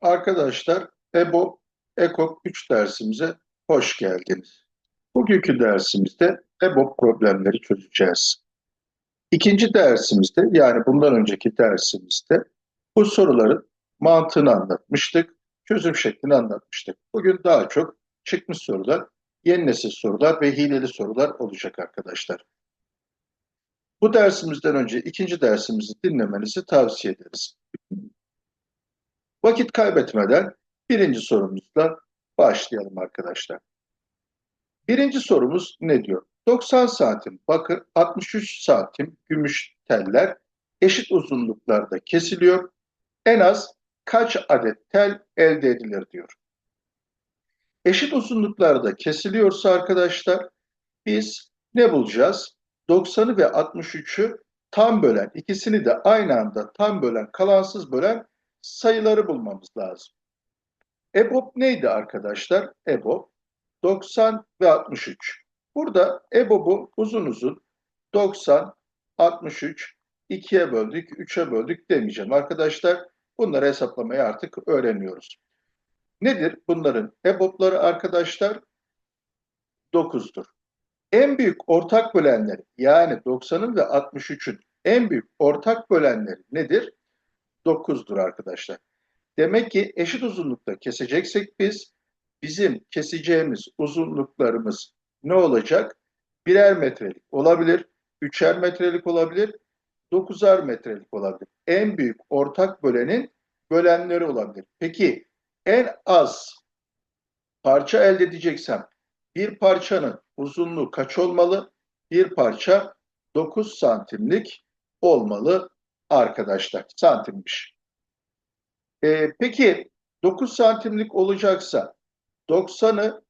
Arkadaşlar EBO EKOK 3 dersimize hoş geldiniz. Bugünkü dersimizde EBO problemleri çözeceğiz. İkinci dersimizde yani bundan önceki dersimizde bu soruların mantığını anlatmıştık, çözüm şeklini anlatmıştık. Bugün daha çok çıkmış sorular, yeni nesil sorular ve hileli sorular olacak arkadaşlar. Bu dersimizden önce ikinci dersimizi dinlemenizi tavsiye ederiz. Vakit kaybetmeden birinci sorumuzla başlayalım arkadaşlar. Birinci sorumuz ne diyor? 90 santim bakır, 63 santim gümüş teller eşit uzunluklarda kesiliyor. En az kaç adet tel elde edilir diyor. Eşit uzunluklarda kesiliyorsa arkadaşlar biz ne bulacağız? 90'ı ve 63'ü tam bölen, ikisini de aynı anda tam bölen, kalansız bölen sayıları bulmamız lazım. EBOB neydi arkadaşlar? EBOB 90 ve 63. Burada EBOB'u uzun uzun 90, 63, 2'ye böldük, 3'e böldük demeyeceğim arkadaşlar. Bunları hesaplamayı artık öğreniyoruz. Nedir bunların EBOB'ları arkadaşlar? 9'dur. En büyük ortak bölenleri yani 90'ın ve 63'ün en büyük ortak bölenleri nedir? 9'dur arkadaşlar. Demek ki eşit uzunlukta keseceksek biz bizim keseceğimiz uzunluklarımız ne olacak? Birer metrelik olabilir, üçer metrelik olabilir, dokuzar metrelik olabilir. En büyük ortak bölenin bölenleri olabilir. Peki en az parça elde edeceksem bir parçanın uzunluğu kaç olmalı? Bir parça 9 santimlik olmalı arkadaşlar. Santimmiş. Ee, peki 9 santimlik olacaksa 90'ı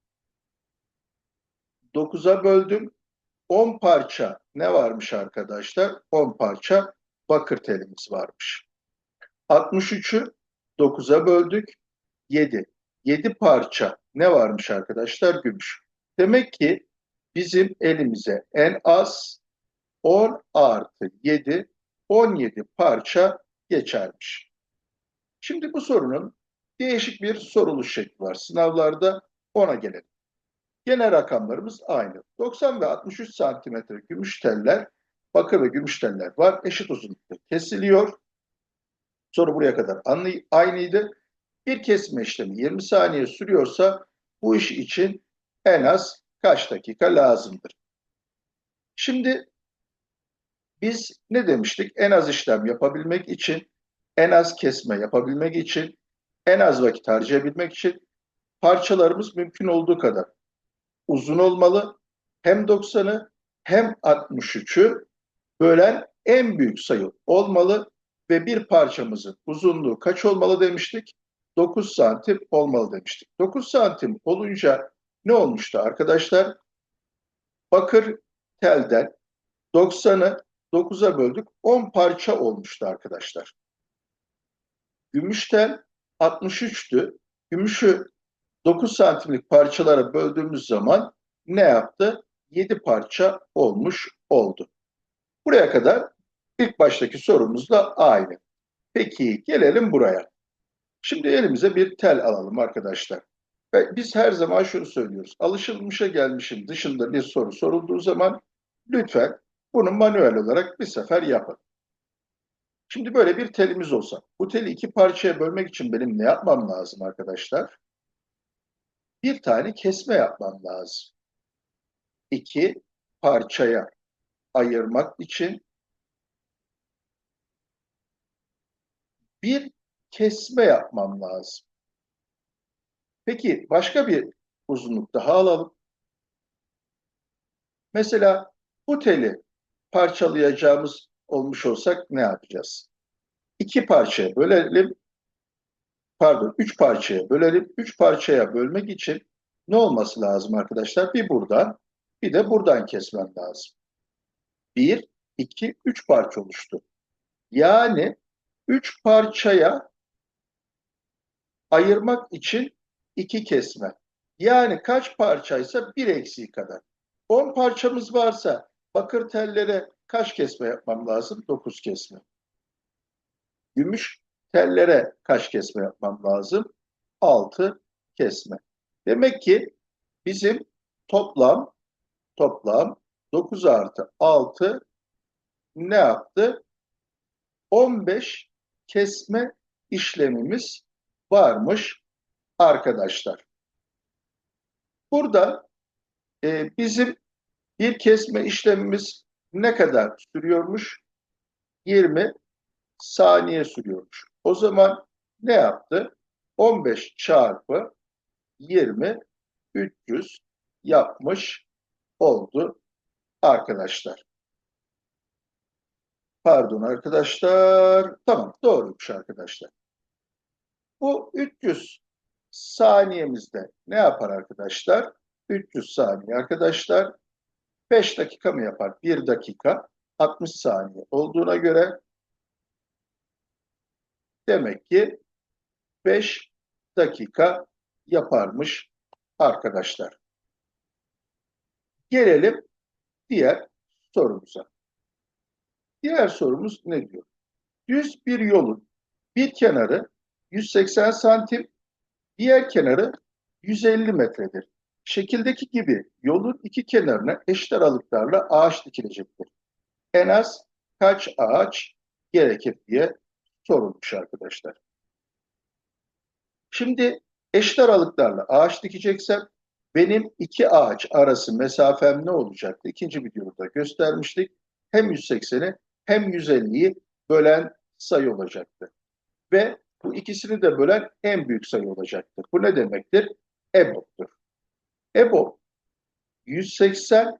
9'a böldüm. 10 parça ne varmış arkadaşlar? 10 parça bakır telimiz varmış. 63'ü 9'a böldük. 7. 7 parça ne varmış arkadaşlar? Gümüş. Demek ki bizim elimize en az 10 artı 7 17 parça geçermiş. Şimdi bu sorunun değişik bir soruluş şekli var. Sınavlarda ona gelelim. Gene rakamlarımız aynı. 90 ve 63 santimetre gümüş teller, bakır ve gümüş teller var. Eşit uzunlukta kesiliyor. Soru buraya kadar aynıydı. Bir kesme işlemi 20 saniye sürüyorsa bu iş için en az kaç dakika lazımdır? Şimdi biz ne demiştik? En az işlem yapabilmek için, en az kesme yapabilmek için, en az vakit harcayabilmek için parçalarımız mümkün olduğu kadar uzun olmalı. Hem 90'ı hem 63'ü bölen en büyük sayı olmalı ve bir parçamızın uzunluğu kaç olmalı demiştik? 9 santim olmalı demiştik. 9 santim olunca ne olmuştu arkadaşlar? Bakır telden 90'ı 9'a böldük. 10 parça olmuştu arkadaşlar. Gümüş tel 63'tü. Gümüşü 9 santimlik parçalara böldüğümüz zaman ne yaptı? 7 parça olmuş oldu. Buraya kadar ilk baştaki sorumuzla aynı. Peki gelelim buraya. Şimdi elimize bir tel alalım arkadaşlar. Ve biz her zaman şunu söylüyoruz. Alışılmışa gelmişin dışında bir soru sorulduğu zaman lütfen bunu manuel olarak bir sefer yapın. Şimdi böyle bir telimiz olsa, bu teli iki parçaya bölmek için benim ne yapmam lazım arkadaşlar? Bir tane kesme yapmam lazım. İki parçaya ayırmak için bir kesme yapmam lazım. Peki başka bir uzunluk daha alalım. Mesela bu teli parçalayacağımız olmuş olsak ne yapacağız? İki parçaya bölelim. Pardon, üç parçaya bölelim. Üç parçaya bölmek için ne olması lazım arkadaşlar? Bir buradan, bir de buradan kesmem lazım. Bir, iki, üç parça oluştu. Yani üç parçaya ayırmak için iki kesme. Yani kaç parçaysa bir eksiği kadar. 10 parçamız varsa bakır tellere kaç kesme yapmam lazım? 9 kesme. Gümüş tellere kaç kesme yapmam lazım? 6 kesme. Demek ki bizim toplam toplam 9 artı 6 ne yaptı? 15 kesme işlemimiz varmış arkadaşlar. Burada e, bizim bir kesme işlemimiz ne kadar sürüyormuş? 20 saniye sürüyormuş. O zaman ne yaptı? 15 çarpı 20 300 yapmış oldu arkadaşlar. Pardon arkadaşlar. Tamam doğruymuş arkadaşlar. Bu 300 saniyemizde ne yapar arkadaşlar? 300 saniye arkadaşlar 5 dakika mı yapar? 1 dakika 60 saniye olduğuna göre demek ki 5 dakika yaparmış arkadaşlar. Gelelim diğer sorumuza. Diğer sorumuz ne diyor? Düz bir yolun bir kenarı 180 santim, diğer kenarı 150 metredir. Şekildeki gibi yolun iki kenarına eşit aralıklarla ağaç dikilecektir. En az kaç ağaç gerekir diye sorulmuş arkadaşlar. Şimdi eşit aralıklarla ağaç dikeceksem benim iki ağaç arası mesafem ne olacaktı? İkinci videoda göstermiştik. Hem 180'i hem 150'yi bölen sayı olacaktı. Ve bu ikisini de bölen en büyük sayı olacaktır. Bu ne demektir? EBOB'dur. EBOB 180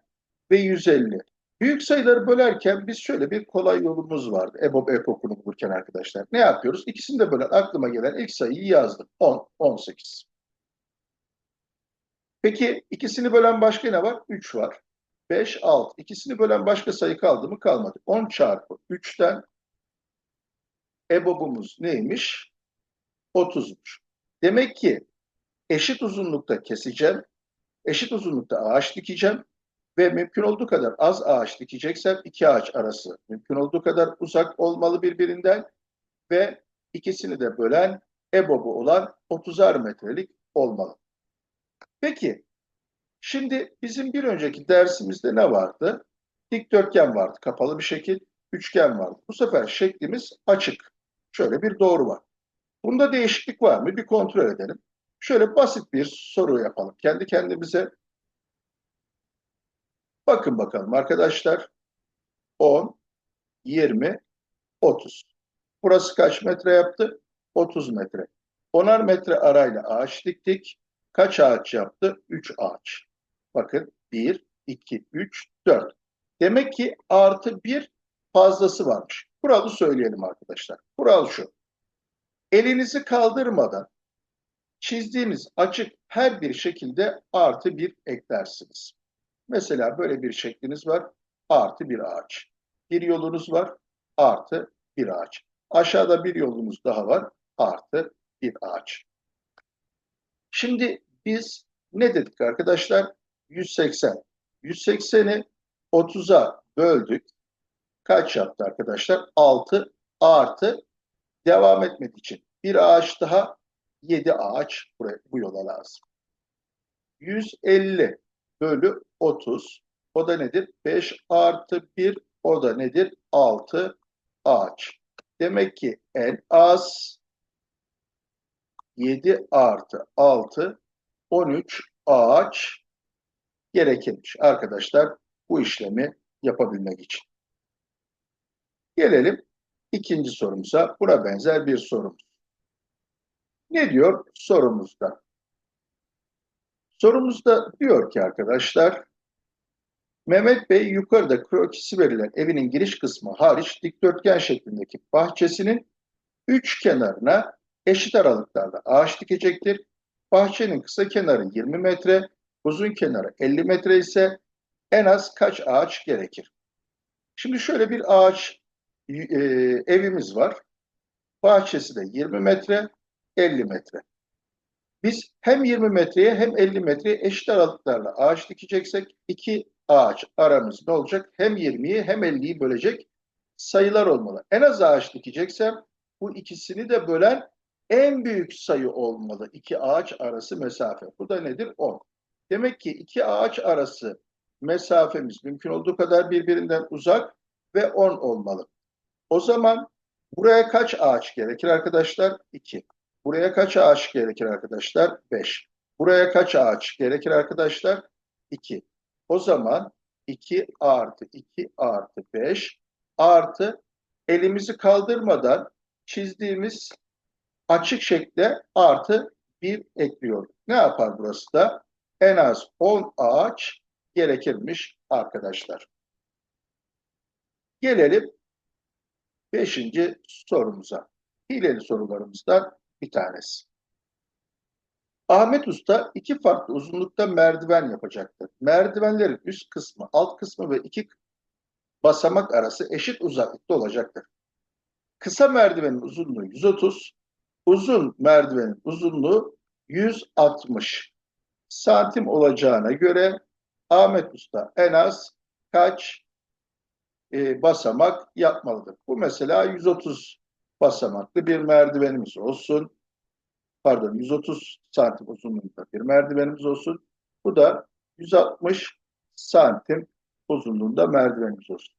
ve 150. Büyük sayıları bölerken biz şöyle bir kolay yolumuz vardı. EBOB EPOK'unu bulurken arkadaşlar. Ne yapıyoruz? İkisini de bölen aklıma gelen ilk sayıyı yazdım. 10, 18. Peki ikisini bölen başka ne var? 3 var. 5, 6. İkisini bölen başka sayı kaldı mı? Kalmadı. 10 çarpı 3'ten EBOB'umuz neymiş? 30'muş. Demek ki eşit uzunlukta keseceğim, eşit uzunlukta ağaç dikeceğim ve mümkün olduğu kadar az ağaç dikeceksem iki ağaç arası mümkün olduğu kadar uzak olmalı birbirinden ve ikisini de bölen EBOB'u olan 30'ar metrelik olmalı. Peki, şimdi bizim bir önceki dersimizde ne vardı? Dikdörtgen vardı, kapalı bir şekil, üçgen vardı. Bu sefer şeklimiz açık. Şöyle bir doğru var. Bunda değişiklik var mı? Bir kontrol edelim. Şöyle basit bir soru yapalım. Kendi kendimize bakın bakalım arkadaşlar. 10, 20, 30. Burası kaç metre yaptı? 30 metre. 10'ar metre arayla ağaç diktik. Kaç ağaç yaptı? 3 ağaç. Bakın 1, 2, 3, 4. Demek ki artı 1 fazlası varmış. Kuralı söyleyelim arkadaşlar. Kural şu. Elinizi kaldırmadan çizdiğimiz açık her bir şekilde artı 1 eklersiniz. Mesela böyle bir şekliniz var. Artı bir ağaç. Bir yolunuz var. Artı bir ağaç. Aşağıda bir yolumuz daha var. Artı bir ağaç. Şimdi biz ne dedik arkadaşlar? 180. 180'i 30'a böldük. Kaç yaptı arkadaşlar? 6 artı devam etmek için bir ağaç daha 7 ağaç buraya, bu yola lazım. 150 bölü 30 o da nedir? 5 artı 1 o da nedir? 6 ağaç. Demek ki en az 7 artı 6 13 ağaç gerekirmiş arkadaşlar bu işlemi yapabilmek için. Gelelim ikinci sorumuza. Buna benzer bir sorumuz. Ne diyor sorumuzda? Sorumuzda diyor ki arkadaşlar Mehmet Bey yukarıda krokisi verilen evinin giriş kısmı hariç dikdörtgen şeklindeki bahçesinin üç kenarına eşit aralıklarla ağaç dikecektir. Bahçenin kısa kenarı 20 metre, uzun kenarı 50 metre ise en az kaç ağaç gerekir? Şimdi şöyle bir ağaç e, evimiz var. Bahçesi de 20 metre, 50 metre. Biz hem 20 metreye hem 50 metreye eşit aralıklarla ağaç dikeceksek iki ağaç aramız ne olacak? Hem 20'yi hem 50'yi bölecek sayılar olmalı. En az ağaç dikeceksem bu ikisini de bölen en büyük sayı olmalı. İki ağaç arası mesafe. Bu da nedir? 10. Demek ki iki ağaç arası mesafemiz mümkün olduğu kadar birbirinden uzak ve 10 olmalı. O zaman buraya kaç ağaç gerekir arkadaşlar? 2. Buraya kaç ağaç gerekir arkadaşlar? 5. Buraya kaç ağaç gerekir arkadaşlar? 2. O zaman 2 artı 2 artı 5 artı elimizi kaldırmadan çizdiğimiz açık şekle artı 1 ekliyoruz. Ne yapar burası da? En az 10 ağaç gerekirmiş arkadaşlar. Gelelim 5. sorumuza. Hileli sorularımızdan bir tanesi. Ahmet Usta iki farklı uzunlukta merdiven yapacaktır. Merdivenlerin üst kısmı, alt kısmı ve iki basamak arası eşit uzaklıkta olacaktır. Kısa merdivenin uzunluğu 130, uzun merdivenin uzunluğu 160 santim olacağına göre Ahmet Usta en az kaç e, basamak yapmalıdır? Bu mesela 130 basamaklı bir merdivenimiz olsun. Pardon 130 santim uzunluğunda bir merdivenimiz olsun. Bu da 160 santim uzunluğunda merdivenimiz olsun.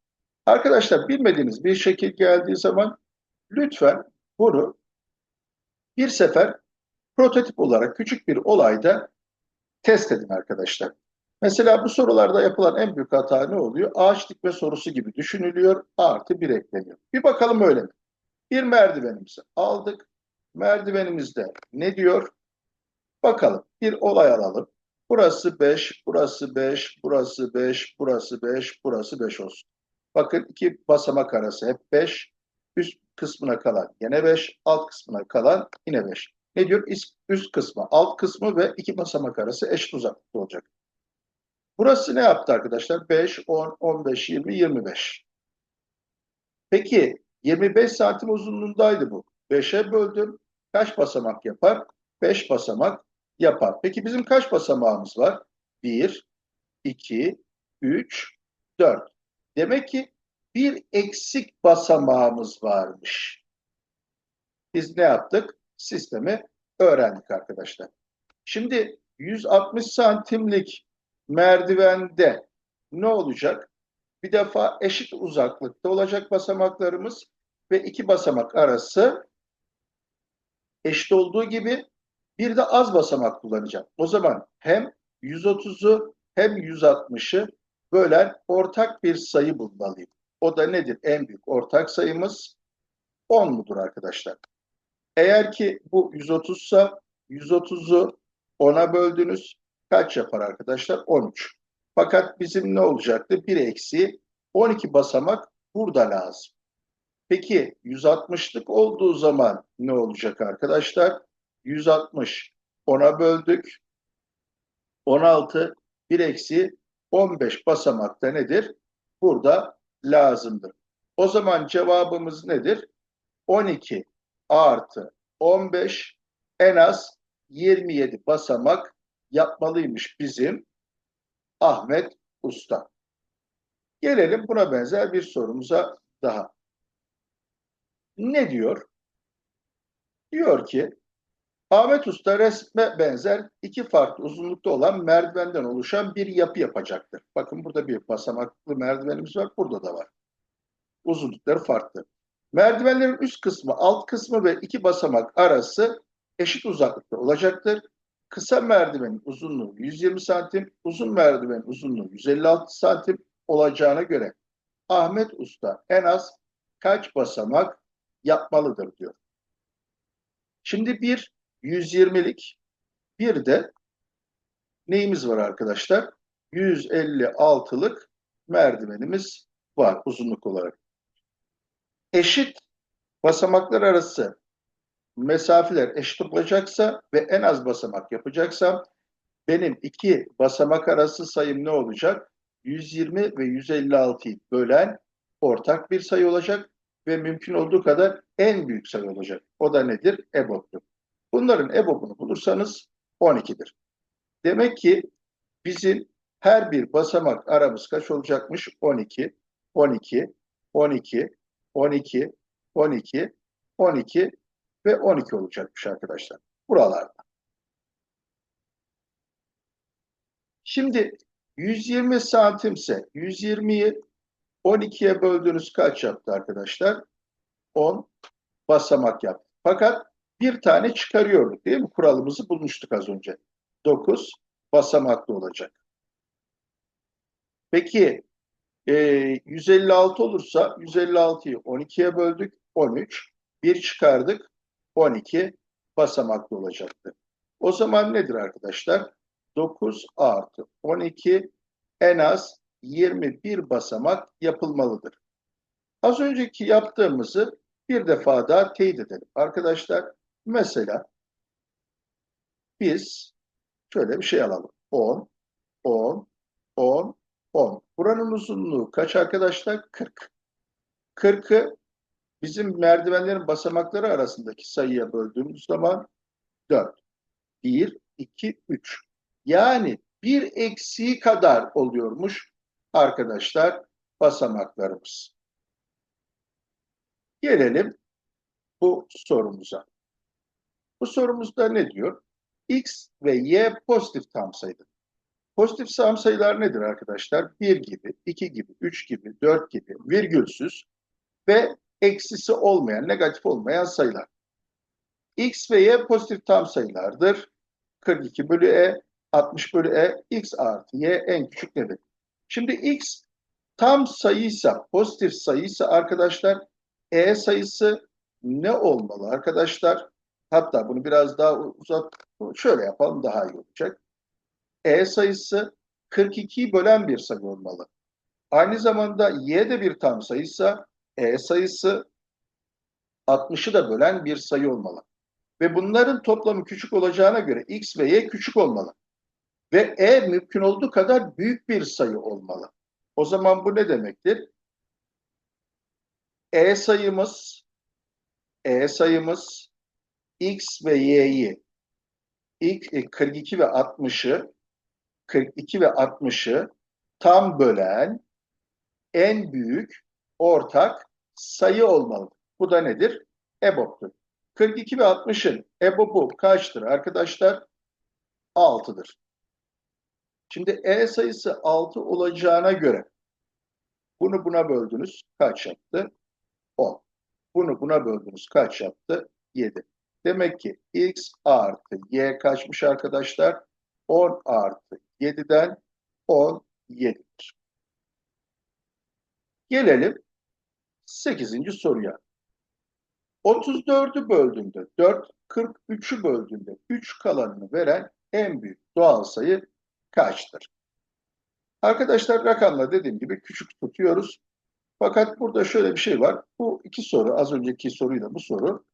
Arkadaşlar bilmediğiniz bir şekil geldiği zaman lütfen bunu bir sefer prototip olarak küçük bir olayda test edin arkadaşlar. Mesela bu sorularda yapılan en büyük hata ne oluyor? Ağaç dikme sorusu gibi düşünülüyor, artı bir ekleniyor. Bir bakalım öyle mi? Bir merdivenimizi aldık. Merdivenimizde ne diyor? Bakalım bir olay alalım. Burası 5, burası 5, burası 5, burası 5, burası 5 olsun. Bakın iki basamak arası hep 5. Üst kısmına kalan yine 5, alt kısmına kalan yine 5. Ne diyor? Üst, kısmı, alt kısmı ve iki basamak arası eşit uzaklıkta olacak. Burası ne yaptı arkadaşlar? 5, 10, 15, 20, 25. Peki 25 santim uzunluğundaydı bu. 5'e böldüm. Kaç basamak yapar? 5 basamak yapar. Peki bizim kaç basamağımız var? 1, 2, 3, 4. Demek ki bir eksik basamağımız varmış. Biz ne yaptık? Sistemi öğrendik arkadaşlar. Şimdi 160 santimlik merdivende ne olacak? Bir defa eşit uzaklıkta olacak basamaklarımız ve iki basamak arası eşit olduğu gibi bir de az basamak kullanacağım. O zaman hem 130'u hem 160'ı bölen ortak bir sayı bulmalıyım. O da nedir? En büyük ortak sayımız 10 mudur arkadaşlar? Eğer ki bu 130 ise 130'u 10'a böldünüz. Kaç yapar arkadaşlar? 13. Fakat bizim ne olacaktı? 1 eksi 12 basamak burada lazım. Peki 160'lık olduğu zaman ne olacak arkadaşlar? 160 10'a böldük. 16 1 eksi 15 basamakta nedir? Burada lazımdır. O zaman cevabımız nedir? 12 artı 15 en az 27 basamak yapmalıymış bizim Ahmet Usta. Gelelim buna benzer bir sorumuza daha. Ne diyor? Diyor ki Ahmet Usta resme benzer iki farklı uzunlukta olan merdivenden oluşan bir yapı yapacaktır. Bakın burada bir basamaklı merdivenimiz var, burada da var. Uzunlukları farklı. Merdivenlerin üst kısmı, alt kısmı ve iki basamak arası eşit uzaklıkta olacaktır. Kısa merdivenin uzunluğu 120 santim, uzun merdivenin uzunluğu 156 santim olacağına göre Ahmet Usta en az kaç basamak yapmalıdır diyor. Şimdi bir 120'lik bir de neyimiz var arkadaşlar? 156'lık merdivenimiz var uzunluk olarak. Eşit basamaklar arası mesafeler eşit olacaksa ve en az basamak yapacaksam benim iki basamak arası sayım ne olacak? 120 ve 156'yı bölen ortak bir sayı olacak ve mümkün olduğu kadar en büyük sayı olacak. O da nedir? EBOB'dur. Bunların EBOB'unu bulursanız 12'dir. Demek ki bizim her bir basamak aramız kaç olacakmış? 12, 12, 12, 12, 12, 12 ve 12 olacakmış arkadaşlar. Buralarda. Şimdi 120 santimse 120'yi 12'ye böldüğünüz kaç yaptı arkadaşlar? 10 basamak yaptı. Fakat bir tane çıkarıyorduk değil mi? Kuralımızı bulmuştuk az önce. 9 basamaklı olacak. Peki e, 156 olursa 156'yı 12'ye böldük 13. Bir çıkardık 12 basamaklı olacaktı. O zaman nedir arkadaşlar? 9 artı 12 en az 21 basamak yapılmalıdır. Az önceki yaptığımızı bir defa daha teyit edelim. Arkadaşlar mesela biz şöyle bir şey alalım. 10, 10, 10, 10. Buranın uzunluğu kaç arkadaşlar? 40. 40'ı bizim merdivenlerin basamakları arasındaki sayıya böldüğümüz zaman 4. 1, 2, 3. Yani bir eksiği kadar oluyormuş arkadaşlar basamaklarımız. Gelelim bu sorumuza. Bu sorumuzda ne diyor? X ve Y pozitif tam sayıdır. Pozitif tam sayılar nedir arkadaşlar? 1 gibi, 2 gibi, 3 gibi, 4 gibi, virgülsüz ve eksisi olmayan, negatif olmayan sayılar. X ve Y pozitif tam sayılardır. 42 bölü E, 60 bölü E, X artı Y en küçük nedir? Şimdi X tam sayıysa, pozitif sayıysa arkadaşlar E sayısı ne olmalı arkadaşlar? Hatta bunu biraz daha uzat, şöyle yapalım daha iyi olacak. E sayısı 42'yi bölen bir sayı olmalı. Aynı zamanda Y de bir tam sayıysa E sayısı 60'ı da bölen bir sayı olmalı. Ve bunların toplamı küçük olacağına göre X ve Y küçük olmalı. Ve E mümkün olduğu kadar büyük bir sayı olmalı. O zaman bu ne demektir? E sayımız E sayımız X ve Y'yi ilk 42 ve 60'ı 42 ve 60'ı tam bölen en büyük ortak sayı olmalı. Bu da nedir? EBOB'tur. 42 ve 60'ın EBOB'u kaçtır arkadaşlar? 6'dır. Şimdi E sayısı 6 olacağına göre bunu buna böldünüz kaç yaptı? 10. Bunu buna böldünüz kaç yaptı? 7. Demek ki X artı Y kaçmış arkadaşlar? 10 artı 7'den 10 7'dir. Gelelim 8. soruya. 34'ü böldüğünde 4, 43'ü böldüğünde 3 kalanını veren en büyük doğal sayı kaçtır? Arkadaşlar rakamla dediğim gibi küçük tutuyoruz. Fakat burada şöyle bir şey var. Bu iki soru, az önceki soruyla bu soru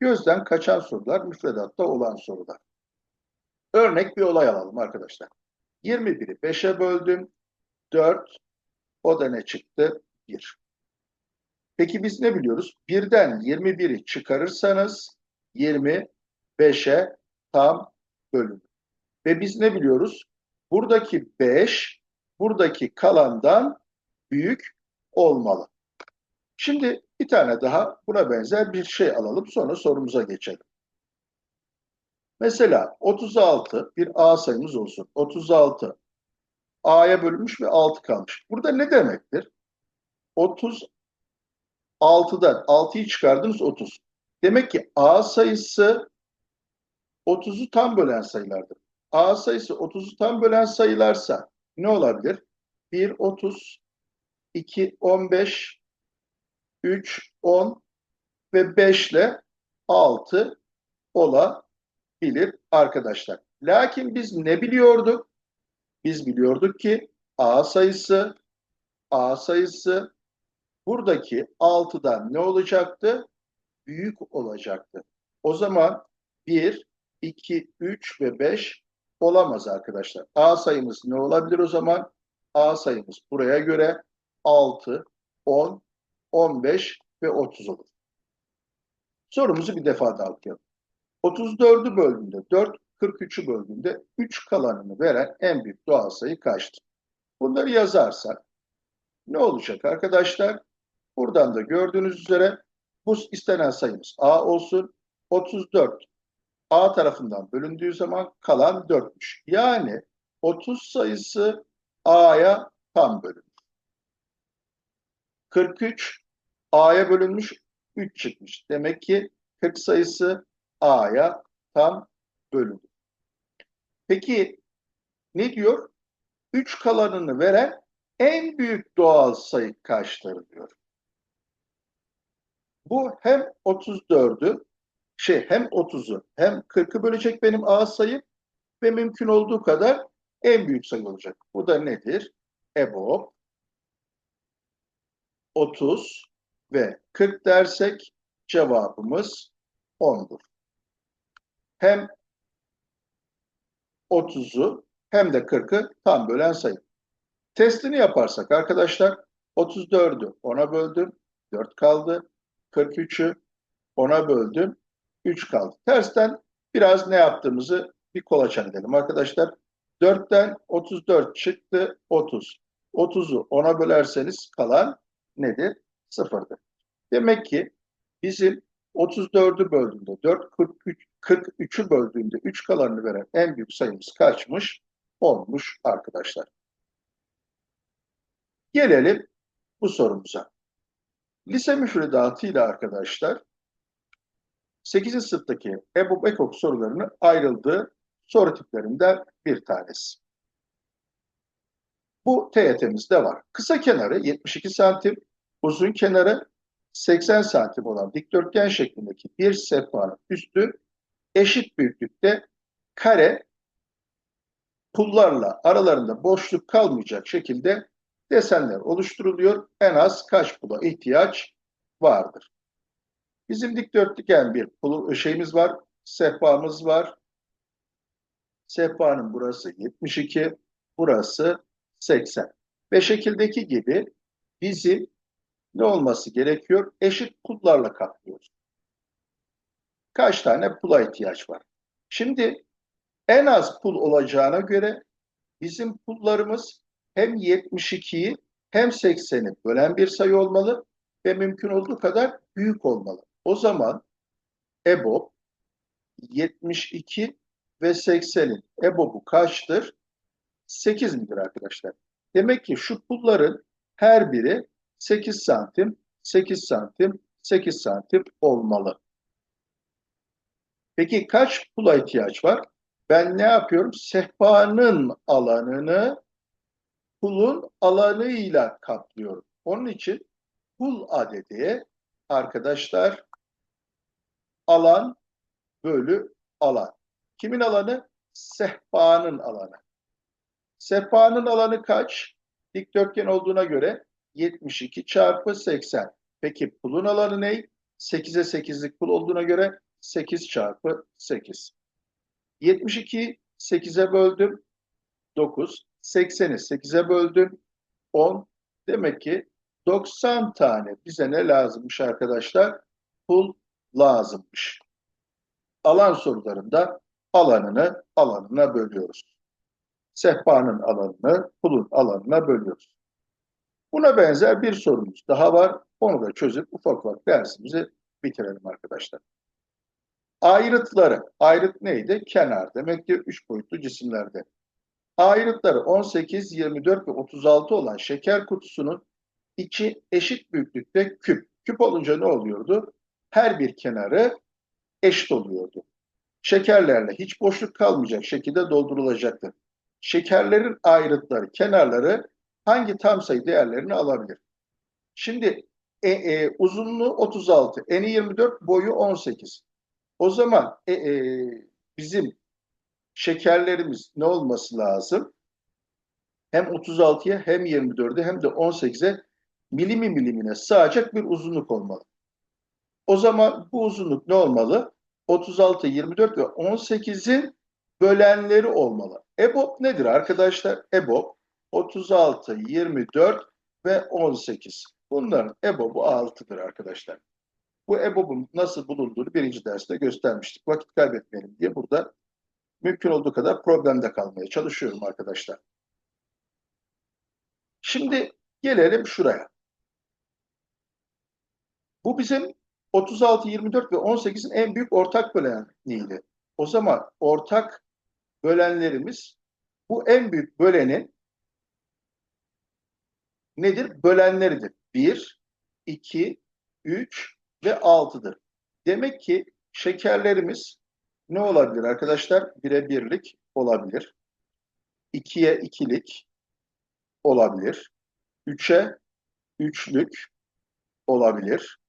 gözden kaçan sorular, müfredatta olan sorular. Örnek bir olay alalım arkadaşlar. 21'i 5'e böldüm. 4. O da ne çıktı? 1. Peki biz ne biliyoruz? 1'den 21'i çıkarırsanız 20 5'e tam bölünür. Ve biz ne biliyoruz? Buradaki 5 buradaki kalandan büyük olmalı. Şimdi bir tane daha buna benzer bir şey alalım sonra sorumuza geçelim. Mesela 36 bir A sayımız olsun. 36 A'ya bölünmüş ve 6 kalmış. Burada ne demektir? 36'dan 6'yı çıkardınız 30. Demek ki A sayısı 30'u tam bölen sayılardır. A sayısı 30'u tam bölen sayılarsa ne olabilir? 1 30 2 15 3 10 ve 5 ile 6 olabilir arkadaşlar. Lakin biz ne biliyorduk? Biz biliyorduk ki A sayısı A sayısı buradaki 6'dan ne olacaktı? Büyük olacaktı. O zaman 1, 2, 3 ve 5 olamaz arkadaşlar. A sayımız ne olabilir o zaman? A sayımız buraya göre 6, 10, 15 ve 30 olur. Sorumuzu bir defa daha okuyalım. 34'ü böldüğünde 4, 43'ü böldüğünde 3 kalanını veren en büyük doğal sayı kaçtır? Bunları yazarsak ne olacak arkadaşlar? Buradan da gördüğünüz üzere Bu istenen sayımız A olsun. 34 A tarafından bölündüğü zaman kalan 4'müş. Yani 30 sayısı A'ya tam bölünür. 43 A'ya bölünmüş 3 çıkmış. Demek ki 40 sayısı A'ya tam bölünür. Peki ne diyor? 3 kalanını veren en büyük doğal sayı kaçtır diyor. Bu hem 34'ü şey hem 30'u hem 40'ı bölecek benim A sayım ve mümkün olduğu kadar en büyük sayı olacak. Bu da nedir? EBOB 30 ve 40 dersek cevabımız 10'dur. Hem 30'u hem de 40'ı tam bölen sayı. Testini yaparsak arkadaşlar 34'ü 10'a böldüm 4 kaldı. 43'ü 10'a böldüm 3 kaldı. Tersten biraz ne yaptığımızı bir kolaçan edelim arkadaşlar. 4'ten 34 çıktı 30. 30'u 10'a bölerseniz kalan nedir? Sıfırdır. Demek ki bizim 34'ü böldüğünde 4, 43, 43'ü böldüğünde 3 kalanını veren en büyük sayımız kaçmış? 10'muş arkadaşlar. Gelelim bu sorumuza. Lise müfredatı ile arkadaşlar 8. sınıftaki EBOB EKOK sorularını ayrıldığı soru tiplerinden bir tanesi. Bu TYT'mizde var. Kısa kenarı 72 santim, uzun kenarı 80 santim olan dikdörtgen şeklindeki bir sehpanın üstü eşit büyüklükte kare pullarla aralarında boşluk kalmayacak şekilde desenler oluşturuluyor. En az kaç pula ihtiyaç vardır? Bizim dikdörtgen bir şeyimiz var, sehpamız var. Sehpanın burası 72, burası 80. Ve şekildeki gibi bizim ne olması gerekiyor? Eşit pullarla kaplıyoruz. Kaç tane pula ihtiyaç var? Şimdi en az pul olacağına göre bizim pullarımız hem 72'yi hem 80'i bölen bir sayı olmalı ve mümkün olduğu kadar büyük olmalı. O zaman EBOB 72 ve 80'in EBOB'u kaçtır? 8 midir arkadaşlar? Demek ki şu pulların her biri 8 santim, 8 santim, 8 santim olmalı. Peki kaç pula ihtiyaç var? Ben ne yapıyorum? Sehpanın alanını pulun alanıyla kaplıyorum. Onun için pul adedi arkadaşlar alan bölü alan. Kimin alanı? Sehpanın alanı. Sehpanın alanı kaç? Dikdörtgen olduğuna göre 72 çarpı 80. Peki pulun alanı ne? 8'e 8'lik pul olduğuna göre 8 çarpı 8. 72 8'e böldüm. 9. 80'i 8'e böldüm. 10. Demek ki 90 tane bize ne lazımmış arkadaşlar? Pul lazımmış. Alan sorularında alanını alanına bölüyoruz. Sehpanın alanını pulun alanına bölüyoruz. Buna benzer bir sorumuz daha var. Onu da çözüp ufak ufak dersimizi bitirelim arkadaşlar. Ayrıtları. Ayrıt neydi? Kenar. Demek ki üç boyutlu cisimlerde. Ayrıtları 18, 24 ve 36 olan şeker kutusunun içi eşit büyüklükte küp. Küp olunca ne oluyordu? Her bir kenarı eşit oluyordu. Şekerlerle hiç boşluk kalmayacak şekilde doldurulacaktır. Şekerlerin ayrıtları, kenarları hangi tam sayı değerlerini alabilir? Şimdi e, e, uzunluğu 36, eni 24, boyu 18. O zaman e, e, bizim şekerlerimiz ne olması lazım? Hem 36'ya hem 24'e hem de 18'e milimi milimine sığacak bir uzunluk olmalı. O zaman bu uzunluk ne olmalı? 36, 24 ve 18'in bölenleri olmalı. EBOB nedir arkadaşlar? EBOB 36, 24 ve 18. Bunların EBOB'u 6'dır arkadaşlar. Bu EBOB'un nasıl bulunduğunu birinci derste göstermiştik. Vakit kaybetmeyelim diye burada mümkün olduğu kadar problemde kalmaya çalışıyorum arkadaşlar. Şimdi gelelim şuraya. Bu bizim 36, 24 ve 18'in en büyük ortak böleniydi. O zaman ortak bölenlerimiz bu en büyük bölenin nedir? Bölenleridir. 1, 2, 3 ve 6'dır. Demek ki şekerlerimiz ne olabilir arkadaşlar? 1'e birlik olabilir. 2'ye ikilik olabilir. 3'e üçlük olabilir.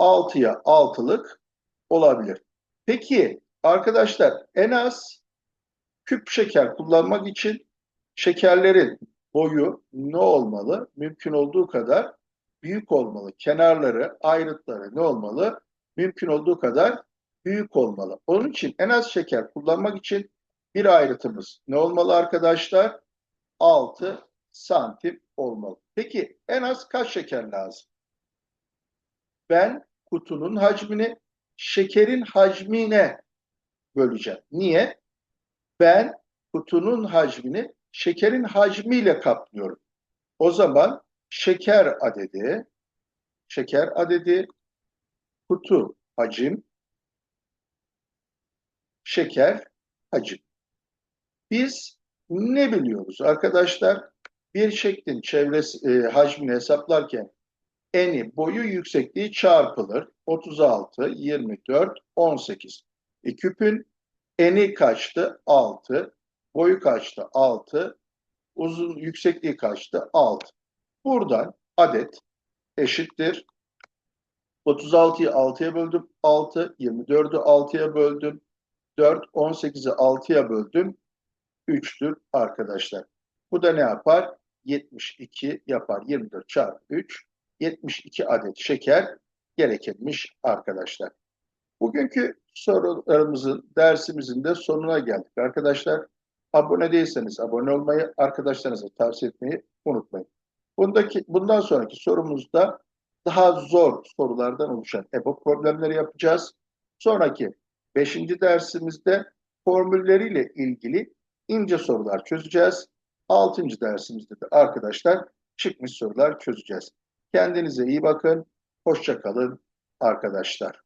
6'ya altılık olabilir. Peki arkadaşlar en az küp şeker kullanmak için şekerlerin boyu ne olmalı? Mümkün olduğu kadar büyük olmalı. Kenarları, ayrıtları ne olmalı? Mümkün olduğu kadar büyük olmalı. Onun için en az şeker kullanmak için bir ayrıtımız ne olmalı arkadaşlar? 6 santim olmalı. Peki en az kaç şeker lazım? Ben kutunun hacmini şekerin hacmine böleceğim. Niye? Ben kutunun hacmini şekerin hacmiyle kaplıyorum. O zaman şeker adedi, şeker adedi, kutu hacim, şeker hacim. Biz ne biliyoruz arkadaşlar? Bir şeklin çevresi e, hacmini hesaplarken eni, boyu, yüksekliği çarpılır. 36, 24, 18. E, küpün eni kaçtı? 6. Boyu kaçtı? 6. Uzun yüksekliği kaçtı? 6. Buradan adet eşittir. 36'yı 6'ya böldüm. 6. 24'ü 6'ya böldüm. 4. 18'i 6'ya böldüm. 3'tür arkadaşlar. Bu da ne yapar? 72 yapar. 24 çarpı 3. 72 adet şeker gerekirmiş arkadaşlar. Bugünkü sorularımızın, dersimizin de sonuna geldik arkadaşlar. Abone değilseniz abone olmayı, arkadaşlarınıza tavsiye etmeyi unutmayın. Bundaki, bundan sonraki sorumuzda daha zor sorulardan oluşan EBO problemleri yapacağız. Sonraki 5. dersimizde formülleriyle ilgili ince sorular çözeceğiz. 6. dersimizde de arkadaşlar çıkmış sorular çözeceğiz. Kendinize iyi bakın. Hoşça kalın arkadaşlar.